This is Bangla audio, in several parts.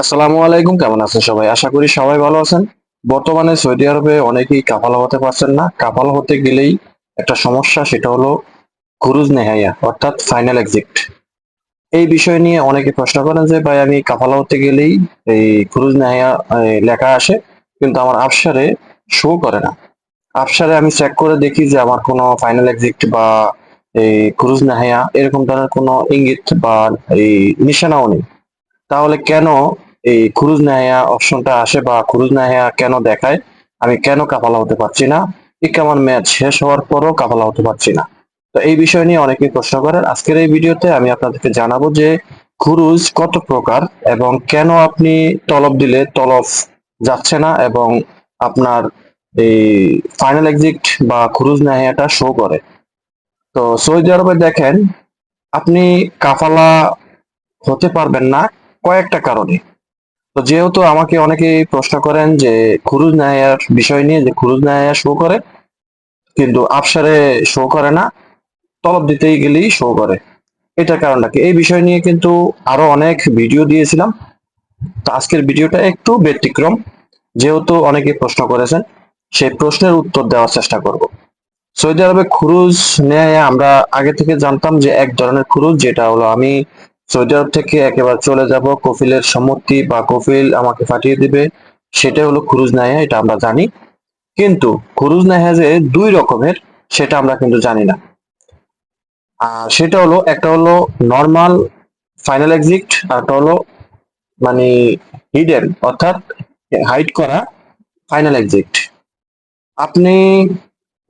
আসসালামু আলাইকুম, কেমন আছেন সবাই? আশা করি সবাই ভালো আছেন। বর্তমানে সৌদি আরবে অনেকেই কাফালা হতে পারছেন না। কাফালা হতে গেলেই একটা সমস্যা, সেটা হলো খুরুজ নেহাইয়া, অর্থাৎ ফাইনাল এক্সিট এই বিষয় নিয়ে অনেকে প্রশ্ন করেন যে, ভাই, আমি কাফালা হতে গেলেই এই খুরুজ নেহাইয়া লেখা আসে? কিন্তু আমার আফসারে শো করে না। আফসারে আমি চেক করে দেখি যে, আমার কোনো ফাইনাল এক্সিট বা এই খুরুজ নেহাইয়া এরকম ধরনের কোনো ইঙ্গিত বা এই নিশানাও নেই। তাহলে কেন এই খুরুজ নেহায়া অপশনটা আসে বা খুরুজ নেহায়া কেন দেখায়? আমি কেন কাফালা হতে পারছি না? ঠিক আমার ম্যাচ শেষ হওয়ার পরও কাফালা হতে পারছি না। তো এই বিষয় নিয়ে অনেকেই প্রশ্ন করেন। আজকের এই ভিডিওতে আমি আপনাদেরকে জানাব যে খুরুজ কত প্রকার এবং কেন আপনি তলব দিলে তলব যাচ্ছে না এবং আপনার এই ফাইনাল এক্সিট বা খুরুজ নেহায়াটা শো করে। তো সৌদি আরবে দেখেন, আপনি কাফালা হতে পারবেন না কয়েকটা কারণে। তো যেহেতু আমাকে অনেকে প্রশ্ন করেন যে খুরুজ নায়ার বিষয় নিয়ে, যে খুরুজ নায়া শো করে, কিন্তু আফসারে শো করে না, তলব দিতেই গেলেই শো করে। এটার কারণটা কি? এই বিষয় নিয়ে কিন্তু আরও অনেক ভিডিও দিয়েছিলাম। তো আজকের ভিডিওটা একটু ব্যতিক্রম। যেহেতু অনেকে প্রশ্ন করেছেন, সেই প্রশ্নের উত্তর দেওয়ার চেষ্টা করব। সৌদি আরবে খুরুজ নেয় আমরা আগে থেকে জানতাম যে এক ধরনের খুরুজ, যেটা হলো আমি আরব থেকে একেবারে চলে যাব কফিলের সম্মতি বা কফিল আমাকে পাঠিয়ে দিবে। সেটা হলো খুরুজ নেয় এটা আমরা জানি। কিন্তু খুরুজ নেয় যে দুই রকমের, সেটা আমরা কিন্তু জানি না। আর সেটা হলো, একটা হলো নর্মাল ফাইনাল এক্সিট আর একটা হলো মানে হিডেন অর্থাৎ হাইড করা ফাইনাল এক্সিট আপনি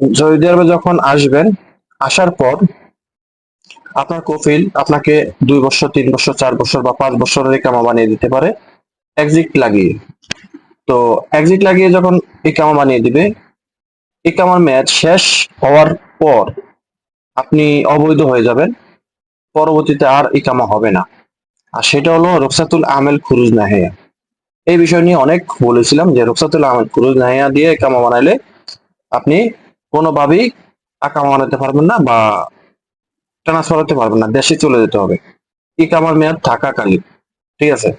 সৌদি আরবে যখন আসবেন, আসার পর আপনার কফিল আপনাকে দুই বছর, তিন বছর, চার বছর বা পাঁচ বছরের ইকামা বানিয়ে দিতে পারে? এক্সিট লাগিয়ে। তো এক্সিট লাগিয়ে যখন ইকামা বানিয়ে দিবে ইকামার ম্যাচ শেষ হওয়ার পর আপনি অবৈধ হয়ে যাবেন। পরবর্তীতে আর ইকামা হবে না। আর সেটা হলো রক্সাতুল আমেল খুরুজ নাহিয়া। এই বিষয় নিয়ে অনেক বলেছিলাম যে রক্সাতুল আমেল খুরুজ নাহিয়া দিয়ে ইকামা বানাইলে আপনি কোনোভাবেই আকামা বানাতে পারবেন না বা ট্রান্সফার হতে পারবেন না, দেশে চলে যেতে হবে। ইকামার মেয়াদ থাকাকালীন, ঠিক আছে?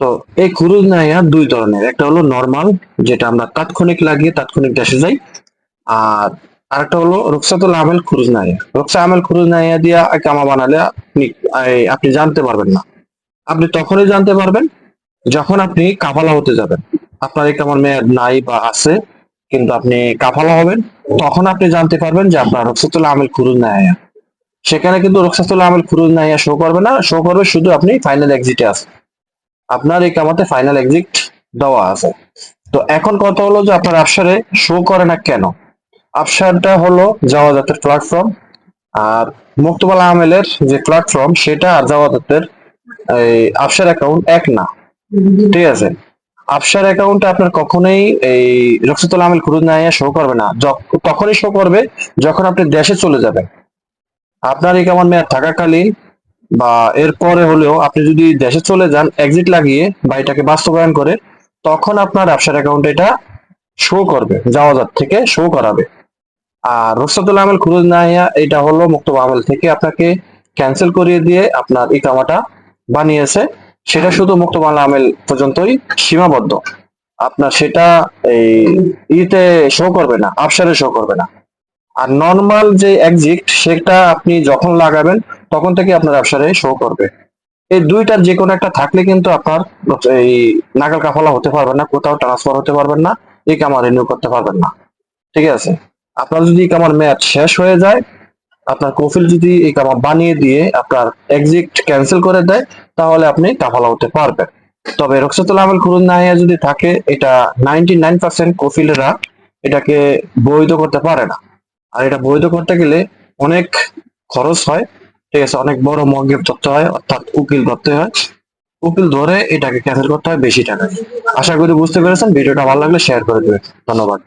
তো এই খুরুজ নাইয়া দুই ধরনের, একটা হলো নর্মাল যেটা আমরা তাৎক্ষণিক লাগিয়ে তাৎক্ষণিক দেশে যাই, আর আরেকটা হলো রুকসাতুল আমেল খুরুজ নাইয়া রুকসা আমেল খুরুজ নাইয়া দিয়া কামা বানালে আপনি আপনি জানতে পারবেন না। আপনি তখনই জানতে পারবেন যখন আপনি কাফালা হতে যাবেন। আপনার এই কামার মেয়াদ নাই বা আছে, কিন্তু আপনি কাফালা হবেন, তখন আপনি জানতে পারবেন যে আপনার রুকসাতুল আমেল খুরুজ নাইয়া সেখানে কিন্তু রুকসাতুল আমেল খুরুজ নাইয়া শো করবে না। শো করবে শুধু আপনি ফাইনাল এক্সিটে আছে আপনার এই কামাতে ফাইনাল এক্সিট দেওয়া আছে। তো এখন কথা হলো যে আপনার আফসারে শো করে না কেন? আফসারটা হলো জাওয়াজাতের প্ল্যাটফর্ম আর মুক্তবাল আমেলের যে প্ল্যাটফর্ম সেটা আর জাওয়াজাতের এই আফসার অ্যাকাউন্ট এক না। ঠিক আছে? আফসার অ্যাকাউন্টে আপনার কখনোই এই রক্সতুল আমেল খুরুজ নাইয়া শো করবে না। তখনই শো করবে যখন আপনি দেশে চলে যাবেন। আপনার এই কেমন মেয়াদ থাকাকালীন বা এরপরে হলেও আপনি যদি দেশে চলে যান এক্সিট লাগিয়ে বা এটাকে বাস্তবায়ন করে, তখন আপনার ব্যবসার অ্যাকাউন্ট এটা শো করবে জাওয়াজাত থেকে শো করাবে। আর রুকসাতুল আমেল খুরুজ নাহিয়া, এটা হলো মুক্ত আমল থেকে আপনাকে ক্যান্সেল করিয়ে দিয়ে আপনার ইকামাটা বানিয়েছে। সেটা শুধু মুক্ত আমেল পর্যন্তই সীমাবদ্ধ। আপনার সেটা এই ইতে শো করবে না আফসারে শো করবে না। আর নর্মাল যে এক্সিট সেটা আপনি যখন লাগাবেন, তখন থেকে আপনার ব্যবসারে শো করবে। এই দুইটার যে কোনো একটা থাকলে কিন্তু আপনার এই নাগাল কাফলা হতে পারবেন না, কোথাও ট্রান্সফার হতে পারবেন না এই কামা রিনিউ করতে পারবেন না। ঠিক আছে? আপনার যদি কামার ম্যাচ শেষ হয়ে যায়, আপনার কফিল যদি এই কামা বানিয়ে দিয়ে আপনার এক্সিট ক্যান্সেল করে দেয়, তাহলে আপনি কাফালা হতে পারবেন। তবে রক্সাতুল আমেল খুরুন নাহিয়া যদি থাকে, এটা নাইনটি নাইন পার্সেন্ট কফিলরা এটাকে বৈধ করতে পারে না। আর এটা বৈধ করতে গেলে অনেক খরচ হয়, ঠিক আছে? অনেক বড় মগেব ধরতে হয়, অর্থাৎ উকিল করতে হয়। উকিল ধরে এটাকে ক্যান্সেল করতে হয় বেশি টাকা। আশা করি বুঝতে পেরেছেন। ভিডিওটা ভালো লাগলে শেয়ার করে দেবেন। ধন্যবাদ।